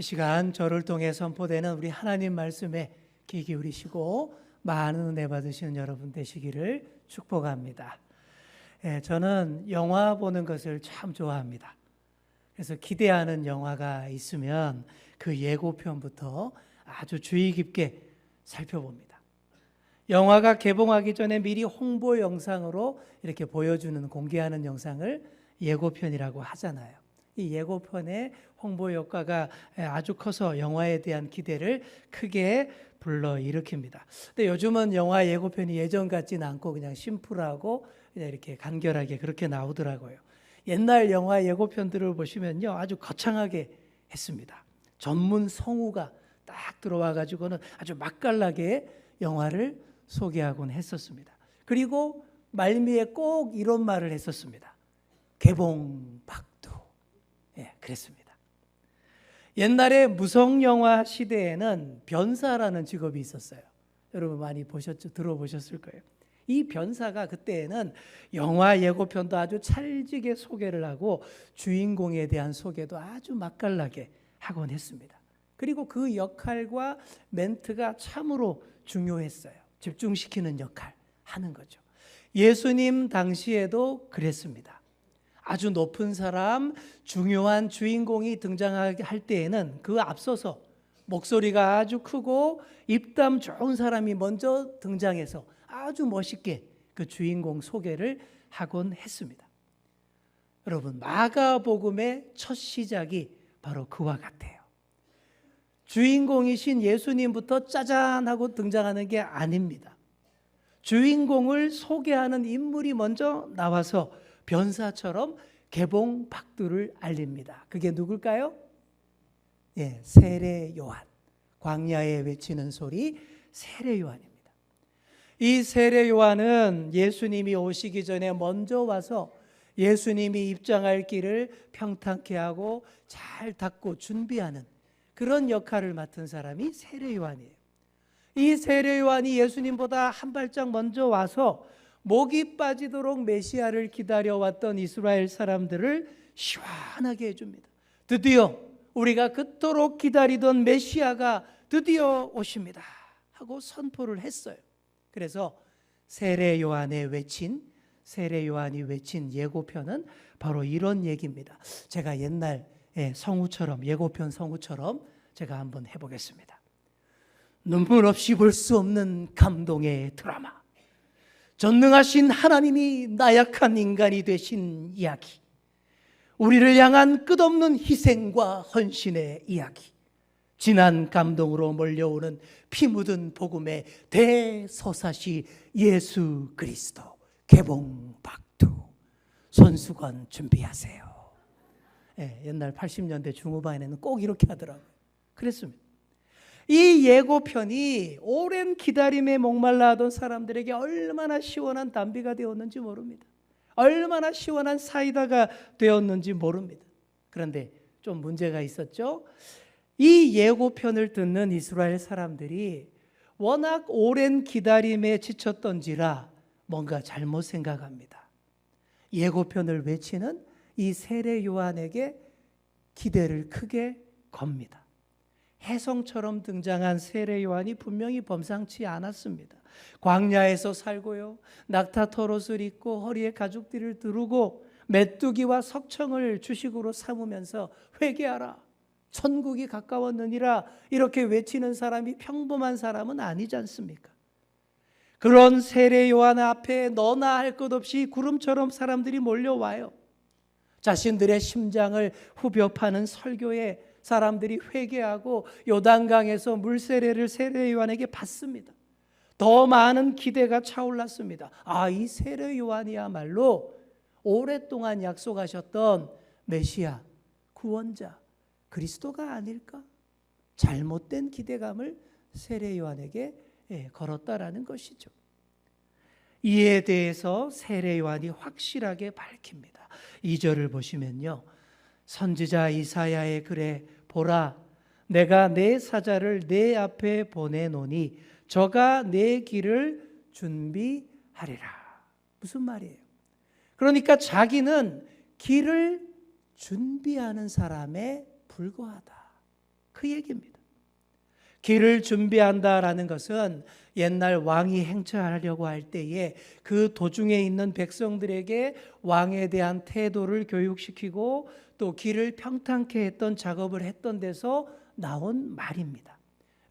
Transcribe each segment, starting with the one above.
이 시간 저를 통해 선포되는 우리 하나님 말씀에 귀 기울이시고 많은 은혜 받으시는 여러분 되시기를 축복합니다. 예, 저는 영화 보는 것을 참 좋아합니다. 그래서 기대하는 영화가 있으면 그 예고편부터 아주 주의 깊게 살펴봅니다. 영화가 개봉하기 전에 미리 홍보 영상으로 이렇게 보여주는 공개하는 영상을 예고편이라고 하잖아요. 이 예고편의 홍보 효과가 아주 커서 영화에 대한 기대를 크게 불러 일으킵니다. 근데 요즘은 영화 예고편이 예전 같지는 않고 그냥 심플하고 그냥 이렇게 간결하게 그렇게 나오더라고요. 옛날 영화 예고편들을 보시면요 아주 거창하게 했습니다. 전문 성우가 딱 들어와 가지고는 아주 맛깔나게 영화를 소개하곤 했었습니다. 그리고 말미에 꼭 이런 말을 했었습니다. 개봉 박두. 예, 그랬습니다. 옛날에 무성 영화 시대에는 변사라는 직업이 있었어요. 여러분 많이 보셨죠? 들어보셨을 거예요. 이 변사가 그때에는 영화 예고편도 아주 찰지게 소개를 하고 주인공에 대한 소개도 아주 맛깔나게 하곤 했습니다. 그리고 그 역할과 멘트가 참으로 중요했어요. 집중시키는 역할 하는 거죠. 예수님 당시에도 그랬습니다. 아주 높은 사람, 중요한 주인공이 등장할 때에는 그 앞서서 목소리가 아주 크고 입담 좋은 사람이 먼저 등장해서 아주 멋있게 그 주인공 소개를 하곤 했습니다. 여러분, 마가복음의 첫 시작이 바로 그와 같아요. 주인공이신 예수님부터 짜잔 하고 등장하는 게 아닙니다. 주인공을 소개하는 인물이 먼저 나와서 변사처럼 개봉 박두를 알립니다. 그게 누굴까요? 예, 세례 요한. 광야에 외치는 소리 세례 요한입니다. 이 세례 요한은 예수님이 오시기 전에 먼저 와서 예수님이 입장할 길을 평탄케 하고 잘 닦고 준비하는 그런 역할을 맡은 사람이 세례 요한이에요. 이 세례 요한이 예수님보다 한 발짝 먼저 와서 목이 빠지도록 메시아를 기다려왔던 이스라엘 사람들을 시원하게 해줍니다. 드디어 우리가 그토록 기다리던 메시아가 드디어 오십니다. 하고 선포를 했어요. 그래서 세례 요한의 외친 세례 요한이 외친 예고편은 바로 이런 얘기입니다. 제가 옛날 성우처럼 예고편 성우처럼 제가 한번 해보겠습니다. 눈물 없이 볼 수 없는 감동의 드라마. 전능하신 하나님이 나약한 인간이 되신 이야기. 우리를 향한 끝없는 희생과 헌신의 이야기. 진한 감동으로 몰려오는 피 묻은 복음의 대서사시 예수 그리스도 개봉 박두 손수건 준비하세요. 예, 옛날 80년대 중후반에는 꼭 이렇게 하더라고요. 그랬습니다. 이 예고편이 오랜 기다림에 목말라 하던 사람들에게 얼마나 시원한 담비가 되었는지 모릅니다. 얼마나 시원한 사이다가 되었는지 모릅니다. 그런데 좀 문제가 있었죠. 이 예고편을 듣는 이스라엘 사람들이 워낙 오랜 기다림에 지쳤던지라 뭔가 잘못 생각합니다. 예고편을 외치는 이 세례 요한에게 기대를 크게 겁니다. 해성처럼 등장한 세례 요한이 분명히 범상치 않았습니다. 광야에서 살고요. 낙타 털옷을 입고 허리에 가죽띠를 두르고 메뚜기와 석청을 주식으로 삼으면서 회개하라. 천국이 가까웠느니라 이렇게 외치는 사람이 평범한 사람은 아니지 않습니까? 그런 세례 요한 앞에 너나 할 것 없이 구름처럼 사람들이 몰려와요. 자신들의 심장을 후벼 파는 설교에 사람들이 회개하고 요단강에서 물세례를 세례 요한에게 받습니다. 더 많은 기대가 차올랐습니다. 아, 이 세례 요한이야말로 오랫동안 약속하셨던 메시아, 구원자, 그리스도가 아닐까? 잘못된 기대감을 세례 요한에게 예, 걸었다라는 것이죠. 이에 대해서 세례 요한이 확실하게 밝힙니다. 2절을 보시면요. 선지자 이사야의 글에 보라 내가 내 사자를 내 앞에 보내노니 저가 내 길을 준비하리라. 무슨 말이에요? 그러니까 자기는 길을 준비하는 사람에 불과하다. 그 얘기입니다. 길을 준비한다라는 것은 옛날 왕이 행차하려고 할 때에 그 도중에 있는 백성들에게 왕에 대한 태도를 교육시키고 또 길을 평탄케 했던 작업을 했던 데서 나온 말입니다.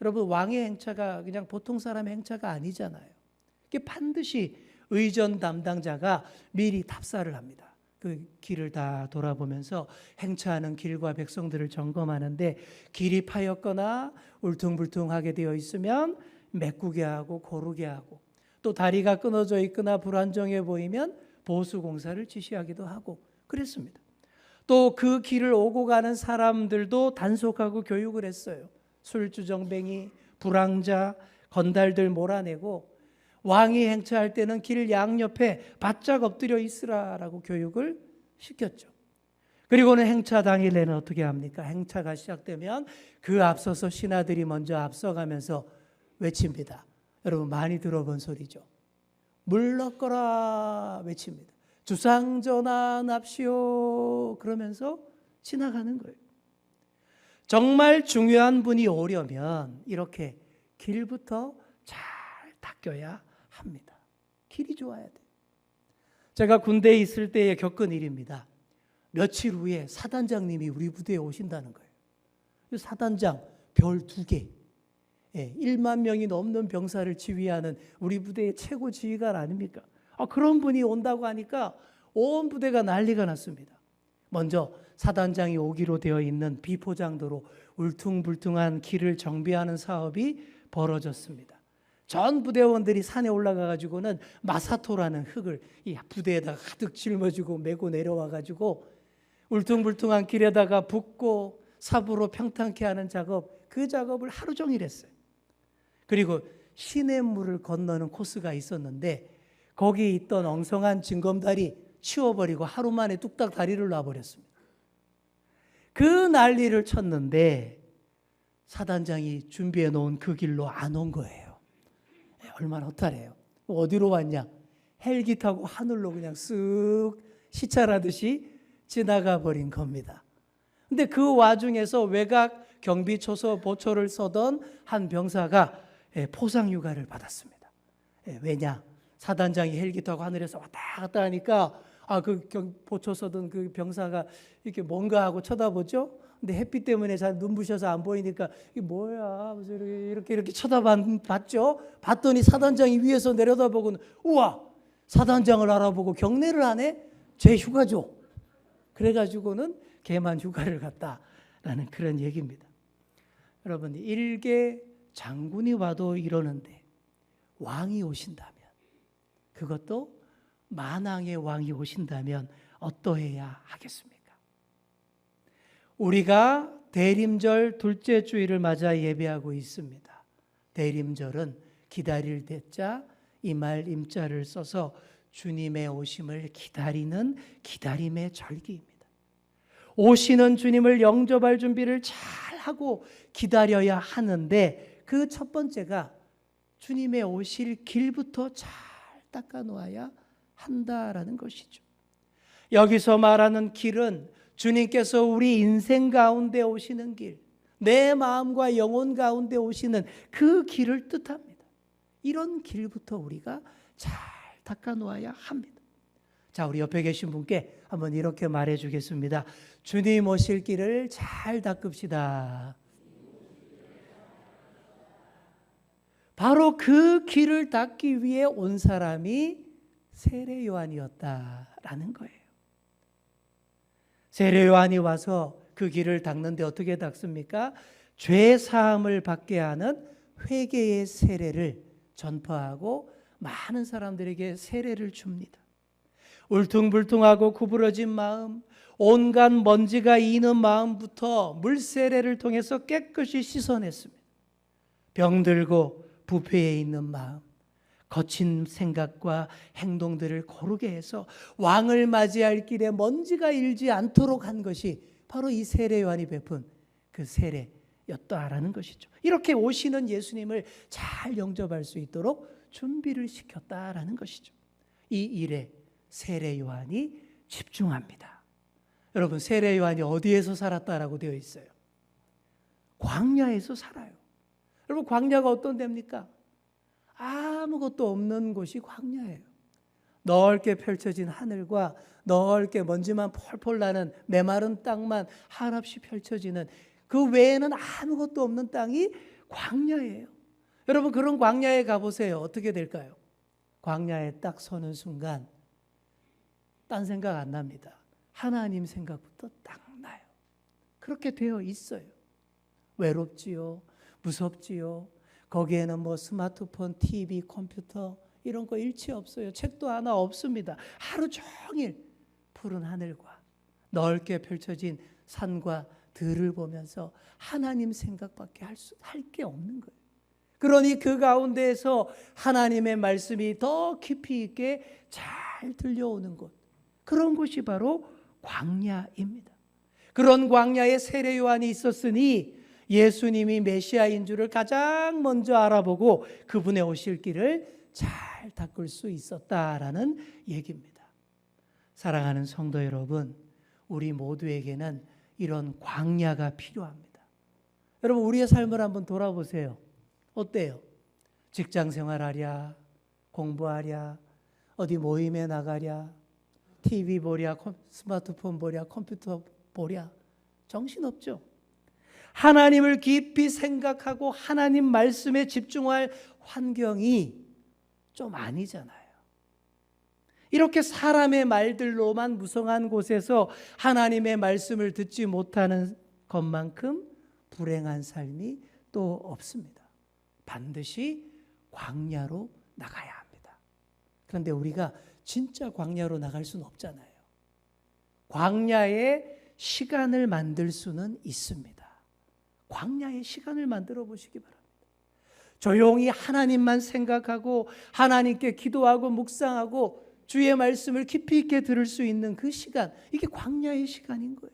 여러분 왕의 행차가 그냥 보통 사람의 행차가 아니잖아요. 이게 반드시 의전 담당자가 미리 답사를 합니다. 그 길을 다 돌아보면서 행차하는 길과 백성들을 점검하는데 길이 파였거나 울퉁불퉁하게 되어 있으면 메꾸게 하고 고르게 하고 또 다리가 끊어져 있거나 불안정해 보이면 보수 공사를 지시하기도 하고 그랬습니다. 또 그 길을 오고 가는 사람들도 단속하고 교육을 했어요. 술주정뱅이, 불황자, 건달들 몰아내고 왕이 행차할 때는 길 양옆에 바짝 엎드려 있으라라고 교육을 시켰죠. 그리고는 행차 당일에는 어떻게 합니까? 행차가 시작되면 그 앞서서 신하들이 먼저 앞서가면서 외칩니다. 여러분 많이 들어본 소리죠. 물러거라 외칩니다. 주상전하 납시오 그러면서 지나가는 거예요. 정말 중요한 분이 오려면 이렇게 길부터 잘 닦여야 합니다. 길이 좋아야 돼. 제가 군대에 있을 때에 겪은 일입니다. 며칠 후에 사단장님이 우리 부대에 오신다는 거예요. 사단장 별 두 개. 예, 1만 명이 넘는 병사를 지휘하는 우리 부대의 최고 지휘관 아닙니까? 아, 그런 분이 온다고 하니까 온 부대가 난리가 났습니다. 먼저 사단장이 오기로 되어 있는 비포장도로 울퉁불퉁한 길을 정비하는 사업이 벌어졌습니다. 전 부대원들이 산에 올라가 가지고는 마사토라는 흙을 이 부대에다가 가득 짊어지고 메고 내려와 가지고 울퉁불퉁한 길에다가 붓고 삽으로 평탄케 하는 작업 그 작업을 하루 종일 했어요. 그리고 시냇물을 건너는 코스가 있었는데 거기 있던 엉성한 징검다리 치워버리고 하루 만에 뚝딱 다리를 놔버렸습니다. 그 난리를 쳤는데 사단장이 준비해 놓은 그 길로 안 온 거예요. 얼마나 허탈해요. 어디로 왔냐? 헬기 타고 하늘로 그냥 쓱 시찰하듯이 지나가 버린 겁니다. 근데 그 와중에서 외곽 경비 초소 보초를 서던 한 병사가 예, 포상 휴가를 받았습니다. 예, 왜냐? 사단장이 헬기 타고 하늘에서 왔다 갔다 하니까 아 그 보초 서던 그 병사가 이렇게 뭔가 하고 쳐다보죠. 근데 햇빛 때문에 잘 눈부셔서 안 보이니까 이게 뭐야? 이렇게 이렇게, 이렇게 쳐다봤죠. 봤더니 사단장이 위에서 내려다보고는 우와 사단장을 알아보고 경례를 하네. 제 휴가죠. 그래가지고는 걔만 휴가를 갔다라는 그런 얘기입니다. 여러분 일개 장군이 와도 이러는데 왕이 오신다면 그것도 만왕의 왕이 오신다면 어떠해야 하겠습니까? 우리가 대림절 둘째 주일을 맞아 예배하고 있습니다. 대림절은 기다릴 대자 이말 임자를 써서 주님의 오심을 기다리는 기다림의 절기입니다. 오시는 주님을 영접할 준비를 잘 하고 기다려야 하는데 그 첫 번째가 주님의 오실 길부터 잘 닦아 놓아야 한다라는 것이죠. 여기서 말하는 길은 주님께서 우리 인생 가운데 오시는 길, 내 마음과 영혼 가운데 오시는 그 길을 뜻합니다. 이런 길부터 우리가 잘 닦아 놓아야 합니다. 자, 우리 옆에 계신 분께 한번 이렇게 말해 주겠습니다. 주님 오실 길을 잘 닦읍시다. 바로 그 길을 닦기 위해 온 사람이 세례 요한이었다라는 거예요. 세례 요한이 와서 그 길을 닦는데 어떻게 닦습니까? 죄 사함을 받게 하는 회개의 세례를 전파하고 많은 사람들에게 세례를 줍니다. 울퉁불퉁하고 구부러진 마음, 온갖 먼지가 이는 마음부터 물세례를 통해서 깨끗이 씻어냈습니다. 병들고 부패해 있는 마음, 거친 생각과 행동들을 고르게 해서 왕을 맞이할 길에 먼지가 일지 않도록 한 것이 바로 이 세례 요한이 베푼 그 세례였다라는 것이죠. 이렇게 오시는 예수님을 잘 영접할 수 있도록 준비를 시켰다라는 것이죠. 이 일에 세례 요한이 집중합니다. 여러분 세례 요한이 어디에서 살았다라고 되어 있어요? 광야에서 살아요. 여러분 광야가 어떤 데입니까? 아무것도 없는 곳이 광야예요. 넓게 펼쳐진 하늘과 넓게 먼지만 펄펄 나는 메마른 땅만 한없이 펼쳐지는 그 외에는 아무것도 없는 땅이 광야예요. 여러분 그런 광야에 가보세요. 어떻게 될까요? 광야에 딱 서는 순간 딴 생각 안 납니다. 하나님 생각부터 딱 나요. 그렇게 되어 있어요. 외롭지요. 무섭지요. 거기에는 뭐 스마트폰, TV, 컴퓨터 이런 거 일치 없어요. 책도 하나 없습니다. 하루 종일 푸른 하늘과 넓게 펼쳐진 산과 들을 보면서 하나님 생각밖에 할 게 없는 거예요. 그러니 그 가운데에서 하나님의 말씀이 더 깊이 있게 잘 들려오는 곳. 그런 곳이 바로 광야입니다. 그런 광야에 세례 요한이 있었으니 예수님이 메시아인 줄을 가장 먼저 알아보고 그분의 오실 길을 잘 닦을 수 있었다라는 얘기입니다. 사랑하는 성도 여러분, 우리 모두에게는 이런 광야가 필요합니다. 여러분, 우리의 삶을 한번 돌아보세요. 어때요? 직장 생활하랴, 공부하랴, 어디 모임에 나가랴, TV 보랴, 스마트폰 보랴, 컴퓨터 보랴, 정신없죠? 하나님을 깊이 생각하고 하나님 말씀에 집중할 환경이 좀 아니잖아요. 이렇게 사람의 말들로만 무성한 곳에서 하나님의 말씀을 듣지 못하는 것만큼 불행한 삶이 또 없습니다. 반드시 광야로 나가야 합니다. 그런데 우리가 진짜 광야로 나갈 수는 없잖아요. 광야에 시간을 만들 수는 있습니다. 광야의 시간을 만들어 보시기 바랍니다. 조용히 하나님만 생각하고 하나님께 기도하고 묵상하고 주의 말씀을 깊이 있게 들을 수 있는 그 시간, 이게 광야의 시간인 거예요.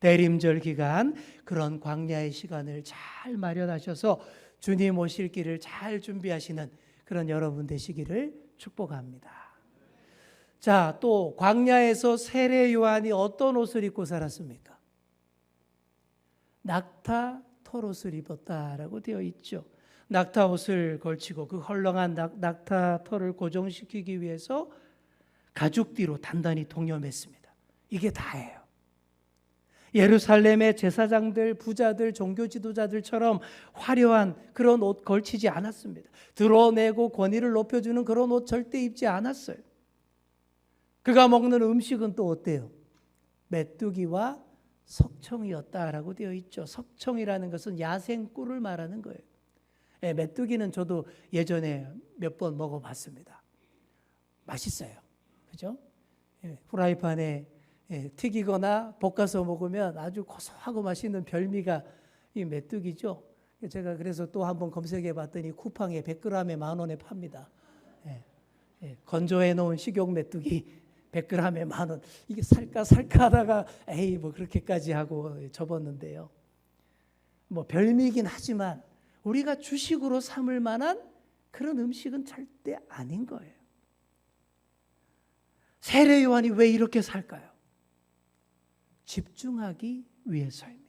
대림절 기간 그런 광야의 시간을 잘 마련하셔서 주님 오실 길을 잘 준비하시는 그런 여러분 되시기를 축복합니다. 자, 또 광야에서 세례 요한이 어떤 옷을 입고 살았습니까? 낙타 털옷을 입었다라고 되어 있죠. 낙타 옷을 걸치고 그 헐렁한 낙, 낙타 털을 고정시키기 위해서 가죽 뒤로 단단히 동여맸습니다. 이게 다예요. 예루살렘의 제사장들, 부자들, 종교 지도자들처럼 화려한 그런 옷 걸치지 않았습니다. 드러내고 권위를 높여주는 그런 옷 절대 입지 않았어요. 그가 먹는 음식은 또 어때요? 메뚜기와 석청이었다라고 되어 있죠. 석청이라는 것은 야생 꿀을 말하는 거예요. 예, 메뚜기는 저도 예전에 몇 번 먹어봤습니다. 맛있어요. 그죠? 예, 후라이팬에 예, 튀기거나 볶아서 먹으면 아주 고소하고 맛있는 별미가 이 메뚜기죠. 제가 그래서 또 한번 검색해 봤더니 쿠팡에 100g에 만 원에 팝니다. 예, 예, 건조해 놓은 식용 메뚜기 100g에 만 원. 이게 살까 살까 하다가 에이 뭐 그렇게까지 하고 접었는데요. 뭐 별미긴 하지만 우리가 주식으로 삼을 만한 그런 음식은 절대 아닌 거예요. 세례 요한이 왜 이렇게 살까요? 집중하기 위해서입니다.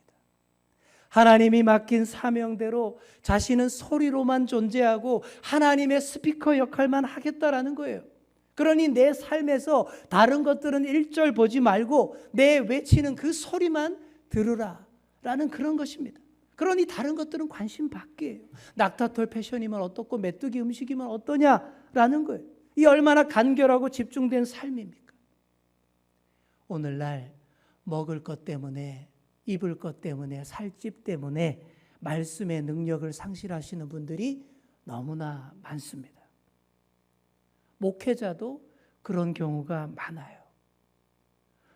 하나님이 맡긴 사명대로 자신은 소리로만 존재하고 하나님의 스피커 역할만 하겠다라는 거예요. 그러니 내 삶에서 다른 것들은 일절 보지 말고 내 외치는 그 소리만 들으라 라는 그런 것입니다. 그러니 다른 것들은 관심 밖이에요. 낙타털 패션이면 어떻고 메뚜기 음식이면 어떠냐라는 거예요. 이 얼마나 간결하고 집중된 삶입니까? 오늘날 먹을 것 때문에 입을 것 때문에 살집 때문에 말씀의 능력을 상실하시는 분들이 너무나 많습니다. 목회자도 그런 경우가 많아요.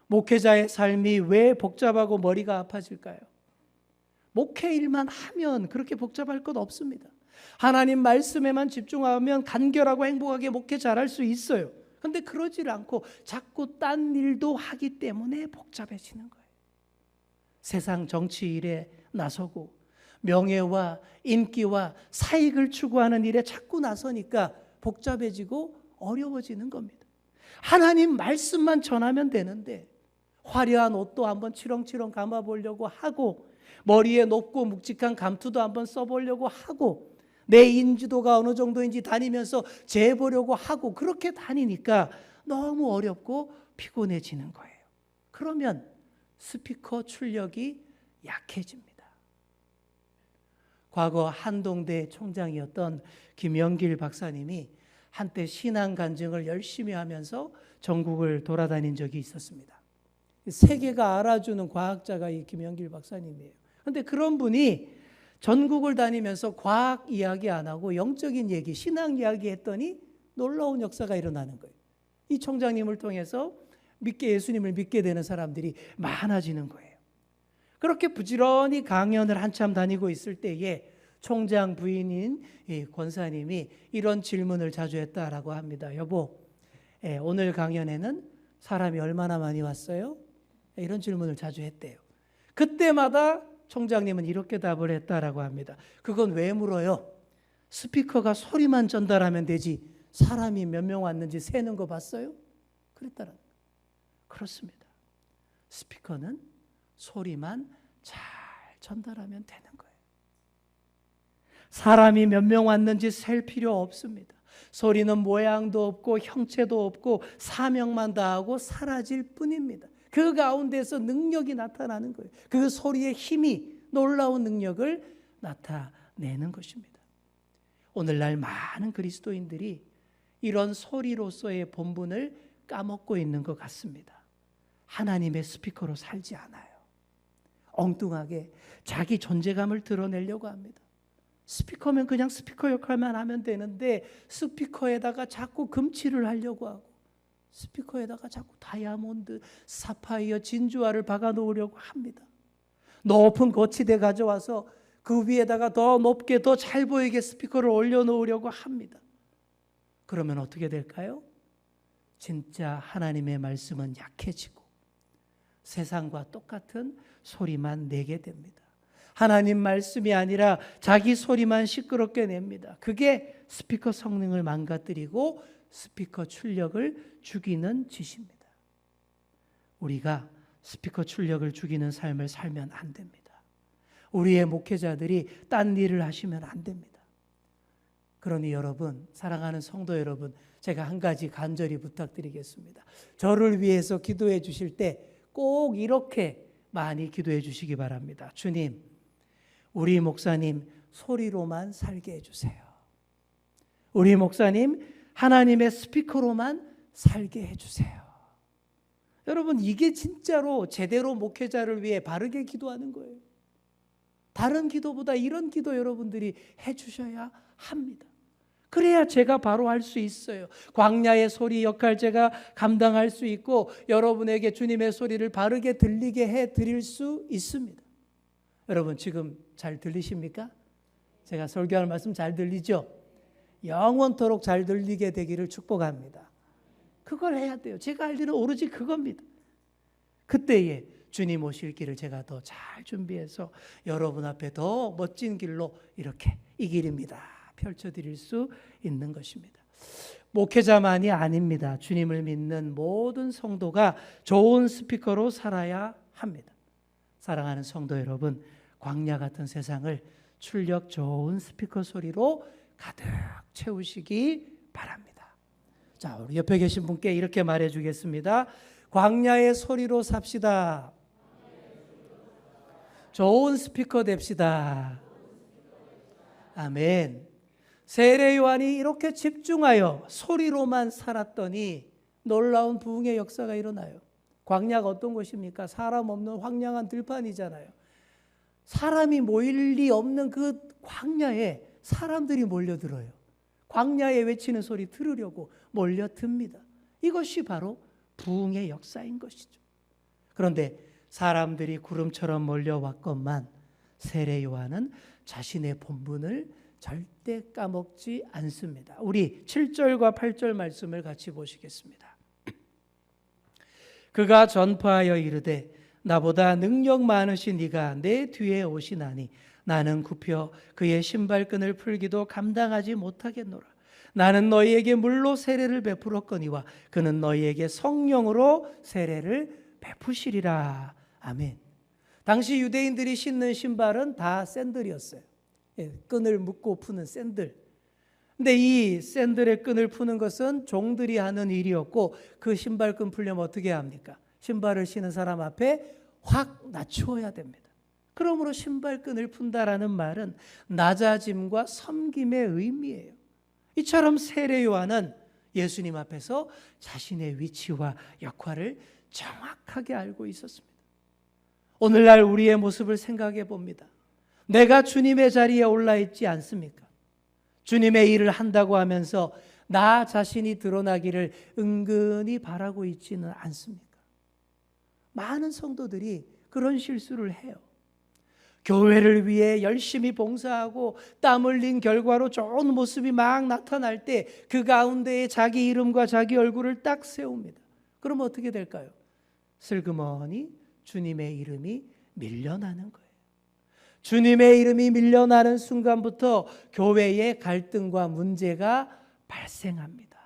목회자의 삶이 왜 복잡하고 머리가 아파질까요? 목회 일만 하면 그렇게 복잡할 것 없습니다. 하나님 말씀에만 집중하면 간결하고 행복하게 목회 잘할 수 있어요. 근데 그러질 않고 자꾸 딴 일도 하기 때문에 복잡해지는 거예요. 세상 정치 일에 나서고 명예와 인기와 사익을 추구하는 일에 자꾸 나서니까 복잡해지고 어려워지는 겁니다. 하나님 말씀만 전하면 되는데 화려한 옷도 한번 치렁치렁 감아 보려고 하고 머리에 높고 묵직한 감투도 한번 써 보려고 하고 내 인지도가 어느 정도인지 다니면서 재보려고 하고 그렇게 다니니까 너무 어렵고 피곤해지는 거예요. 그러면 스피커 출력이 약해집니다. 과거 한동대 총장이었던 김영길 박사님이 한때 신앙 간증을 열심히 하면서 전국을 돌아다닌 적이 있었습니다. 세계가 알아주는 과학자가 이 김영길 박사님이에요. 그런데 그런 분이 전국을 다니면서 과학 이야기 안 하고 영적인 얘기, 신앙 이야기 했더니 놀라운 역사가 일어나는 거예요. 이 총장님을 통해서 믿게 예수님을 믿게 되는 사람들이 많아지는 거예요. 그렇게 부지런히 강연을 한참 다니고 있을 때에 총장 부인인 이 권사님이 이런 질문을 자주 했다라고 합니다. 여보, 예, 오늘 강연에는 사람이 얼마나 많이 왔어요? 예, 이런 질문을 자주 했대요. 그때마다 총장님은 이렇게 답을 했다라고 합니다. 그건 왜 물어요? 스피커가 소리만 전달하면 되지 사람이 몇 명 왔는지 세는 거 봤어요? 그랬다는. 그렇습니다. 스피커는 소리만 잘 전달하면 되는 거예요. 사람이 몇 명 왔는지 셀 필요 없습니다. 소리는 모양도 없고 형체도 없고 사명만 다하고 사라질 뿐입니다. 그 가운데서 능력이 나타나는 거예요. 그 소리의 힘이 놀라운 능력을 나타내는 것입니다. 오늘날 많은 그리스도인들이 이런 소리로서의 본분을 까먹고 있는 것 같습니다. 하나님의 스피커로 살지 않아요. 엉뚱하게 자기 존재감을 드러내려고 합니다. 스피커면 그냥 스피커 역할만 하면 되는데 스피커에다가 자꾸 금칠을 하려고 하고 스피커에다가 자꾸 다이아몬드, 사파이어, 진주화를 박아 놓으려고 합니다. 높은 거치대 가져와서 그 위에다가 더 높게 더 잘 보이게 스피커를 올려 놓으려고 합니다. 그러면 어떻게 될까요? 진짜 하나님의 말씀은 약해지고 세상과 똑같은 소리만 내게 됩니다. 하나님 말씀이 아니라 자기 소리만 시끄럽게 냅니다. 그게 스피커 성능을 망가뜨리고 스피커 출력을 죽이는 짓입니다. 우리가 스피커 출력을 죽이는 삶을 살면 안 됩니다. 우리의 목회자들이 딴 일을 하시면 안 됩니다. 그러니 여러분, 사랑하는 성도 여러분, 제가 한 가지 간절히 부탁드리겠습니다. 저를 위해서 기도해 주실 때 꼭 이렇게 많이 기도해 주시기 바랍니다. 주님, 우리 목사님 소리로만 살게 해주세요. 우리 목사님 하나님의 스피커로만 살게 해주세요. 여러분, 이게 진짜로 제대로 목회자를 위해 바르게 기도하는 거예요. 다른 기도보다 이런 기도 여러분들이 해주셔야 합니다. 그래야 제가 바로 할 수 있어요. 광야의 소리 역할 제가 감당할 수 있고 여러분에게 주님의 소리를 바르게 들리게 해 드릴 수 있습니다. 여러분 지금 잘 들리십니까? 제가 설교하는 말씀 잘 들리죠? 영원토록 잘 들리게 되기를 축복합니다. 그걸 해야 돼요. 제가 할 일은 오로지 그겁니다. 그때에 주님 오실 길을 제가 더 잘 준비해서 여러분 앞에 더 멋진 길로 이렇게 이 길입니다. 펼쳐드릴 수 있는 것입니다. 목회자만이 아닙니다. 주님을 믿는 모든 성도가 좋은 스피커로 살아야 합니다. 사랑하는 성도 여러분, 광야 같은 세상을 출력 좋은 스피커 소리로 가득 채우시기 바랍니다. 자, 우리 옆에 계신 분께 이렇게 말해 주겠습니다. 광야의 소리로 삽시다. 좋은 스피커 됩시다. 아멘. 세례 요한이 이렇게 집중하여 소리로만 살았더니 놀라운 부흥의 역사가 일어나요. 광야가 어떤 곳입니까? 사람 없는 황량한 들판이잖아요. 사람이 모일 리 없는 그 광야에 사람들이 몰려들어요. 광야에 외치는 소리 들으려고 몰려듭니다. 이것이 바로 부흥의 역사인 것이죠. 그런데 사람들이 구름처럼 몰려왔건만 세례 요한은 자신의 본분을 절대 까먹지 않습니다. 우리 7절과 8절 말씀을 같이 보시겠습니다. 그가 전파하여 이르되 나보다 능력 많으신 네가 내 뒤에 오시나니 나는 굽혀 그의 신발끈을 풀기도 감당하지 못하겠노라. 나는 너희에게 물로 세례를 베풀었거니와 그는 너희에게 성령으로 세례를 베푸시리라. 아멘. 당시 유대인들이 신는 신발은 다 샌들이었어요. 예, 끈을 묶고 푸는 샌들. 근데 이 샌들의 끈을 푸는 것은 종들이 하는 일이었고 그 신발끈 풀려면 어떻게 합니까? 신발을 신은 사람 앞에 확 낮추어야 됩니다. 그러므로 신발끈을 푼다라는 말은 낮아짐과 섬김의 의미예요. 이처럼 세례 요한은 예수님 앞에서 자신의 위치와 역할을 정확하게 알고 있었습니다. 오늘날 우리의 모습을 생각해 봅니다. 내가 주님의 자리에 올라 있지 않습니까? 주님의 일을 한다고 하면서 나 자신이 드러나기를 은근히 바라고 있지는 않습니까? 많은 성도들이 그런 실수를 해요. 교회를 위해 열심히 봉사하고 땀 흘린 결과로 좋은 모습이 막 나타날 때 그 가운데에 자기 이름과 자기 얼굴을 딱 세웁니다. 그럼 어떻게 될까요? 슬그머니 주님의 이름이 밀려나는 거예요. 주님의 이름이 밀려나는 순간부터 교회에 갈등과 문제가 발생합니다.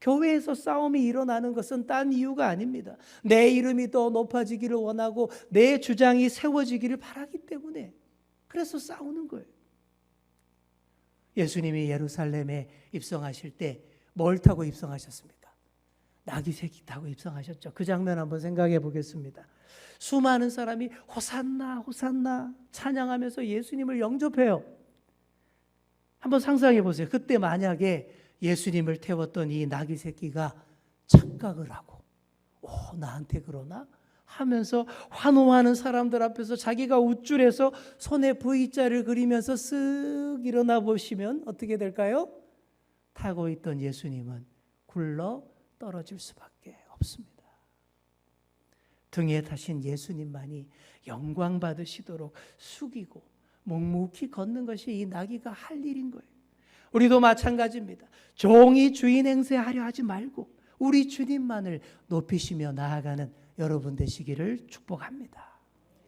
교회에서 싸움이 일어나는 것은 딴 이유가 아닙니다. 내 이름이 더 높아지기를 원하고 내 주장이 세워지기를 바라기 때문에 그래서 싸우는 거예요. 예수님이 예루살렘에 입성하실 때 뭘 타고 입성하셨습니까? 나귀 새끼 타고 입성하셨죠. 그 장면 한번 생각해 보겠습니다. 수많은 사람이 호산나 호산나 찬양하면서 예수님을 영접해요. 한번 상상해 보세요. 그때 만약에 예수님을 태웠던 이 나귀 새끼가 착각을 하고 오 나한테 그러나 하면서 환호하는 사람들 앞에서 자기가 우쭐해서 손에 V자를 그리면서 쓱 일어나 보시면 어떻게 될까요? 타고 있던 예수님은 굴러 떨어질 수밖에 없습니다. 등에 타신 예수님만이 영광 받으시도록 숙이고 묵묵히 걷는 것이 이 나귀가 할 일인 거예요. 우리도 마찬가지입니다. 종이 주인 행세하려 하지 말고 우리 주님만을 높이시며 나아가는 여러분 되시기를 축복합니다.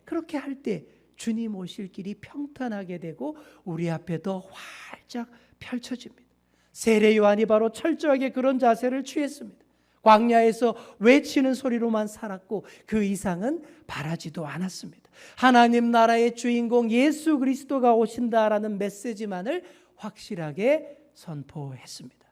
그렇게 할 때 주님 오실 길이 평탄하게 되고 우리 앞에 더 활짝 펼쳐집니다. 세례 요한이 바로 철저하게 그런 자세를 취했습니다. 광야에서 외치는 소리로만 살았고 그 이상은 바라지도 않았습니다. 하나님 나라의 주인공 예수 그리스도가 오신다라는 메시지만을 확실하게 선포했습니다.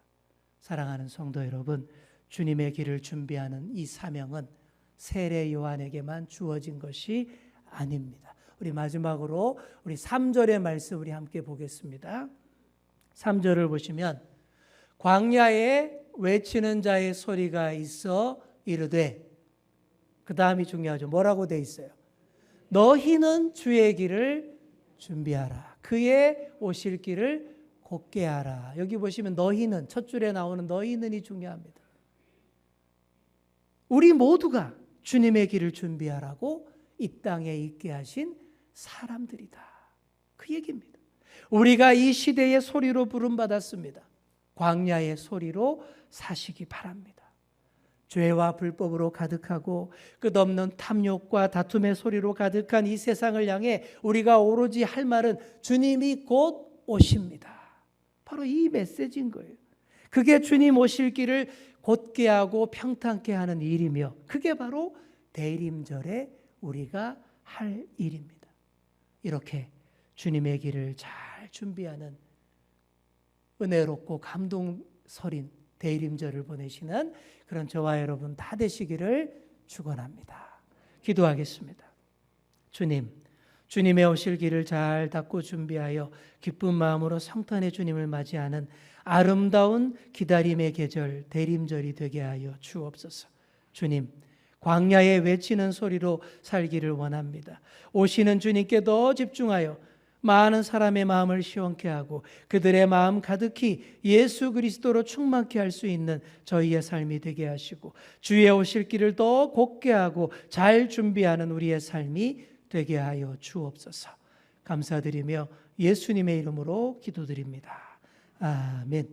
사랑하는 성도 여러분, 주님의 길을 준비하는 이 사명은 세례 요한에게만 주어진 것이 아닙니다. 우리 마지막으로 우리 3절의 말씀 우리 함께 보겠습니다. 3절을 보시면 광야에 외치는 자의 소리가 있어 이르되 그 다음이 중요하죠. 뭐라고 돼 있어요? 너희는 주의 길을 준비하라. 그의 오실 길을 곧게 하라. 여기 보시면 너희는 첫 줄에 나오는 너희는이 중요합니다. 우리 모두가 주님의 길을 준비하라고 이 땅에 있게 하신 사람들이다. 그 얘기입니다. 우리가 이 시대의 소리로 부름받았습니다. 광야의 소리로 사시기 바랍니다. 죄와 불법으로 가득하고 끝없는 탐욕과 다툼의 소리로 가득한 이 세상을 향해 우리가 오로지 할 말은 주님이 곧 오십니다. 바로 이 메시지인 거예요. 그게 주님 오실 길을 곧게 하고 평탄케 하는 일이며 그게 바로 대림절에 우리가 할 일입니다. 이렇게 주님의 길을 잘 준비하는 은혜롭고 감동 서린 대림절을 보내시는 그런 저와 여러분 다 되시기를 축원합니다. 기도하겠습니다. 주님, 주님의 오실 길을 잘 닦고 준비하여 기쁜 마음으로 성탄의 주님을 맞이하는 아름다운 기다림의 계절 대림절이 되게 하여 주옵소서. 주님, 광야에 외치는 소리로 살기를 원합니다. 오시는 주님께 더 집중하여 많은 사람의 마음을 시원케 하고 그들의 마음 가득히 예수 그리스도로 충만케 할 수 있는 저희의 삶이 되게 하시고 주의 오실 길을 더 곧게 하고 잘 준비하는 우리의 삶이 되게 하여 주옵소서. 감사드리며 예수님의 이름으로 기도드립니다. 아멘.